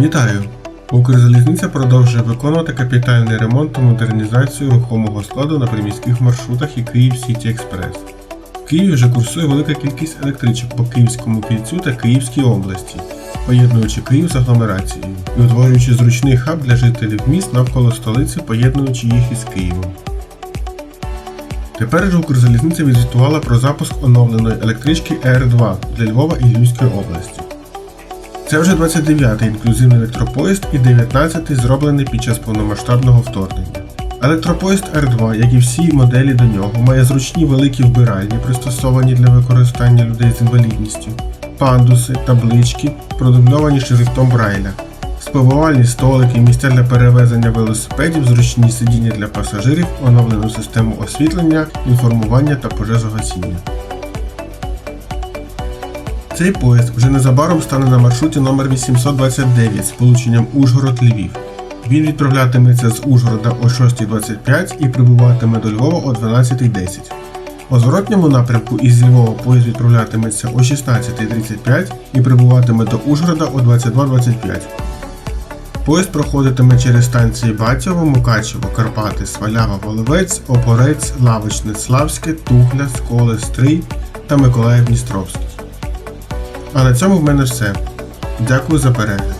Вітаю! Укрзалізниця продовжує виконувати капітальний ремонт та модернізацію рухомого складу на приміських маршрутах і Київ Сіті Експрес. В Києві вже курсує велика кількість електричок по Київському кільцю та Київській області, поєднуючи Київ з агломерацією і утворюючи зручний хаб для жителів міст навколо столиці, поєднуючи їх із Києвом. Тепер же Укрзалізниця відзвітувала про запуск оновленої електрички Р2 для Львова і Львівської області. Це вже 29-й інклюзивний електропоїзд і 19-й зроблений під час повномасштабного вторгнення. Електропоїзд R2, як і всі моделі до нього, має зручні великі вбиральні, пристосовані для використання людей з інвалідністю, пандуси, таблички, продубльовані шрифтом Брайля, спивувальні столики, місця для перевезення велосипедів, зручні сидіння для пасажирів, оновлену систему освітлення, інформування та пожежогасіння. Цей поїзд вже незабаром стане на маршруті номер 829 з полученням Ужгород-Львів. Він відправлятиметься з Ужгорода о 6.25 і прибуватиме до Львова о 12.10. У зворотньому напрямку із Львова поїзд відправлятиметься о 16.35 і прибуватиме до Ужгорода о 22.25. Поїзд проходитиме через станції Батьово, Мукачево, Карпати, Свалява, Воловець, Опорець, Лавочне, Славське, Тухля, Сколе, Стрий та Миколаїв Дністровський. А на цьому в мене все. Дякую за перегляд.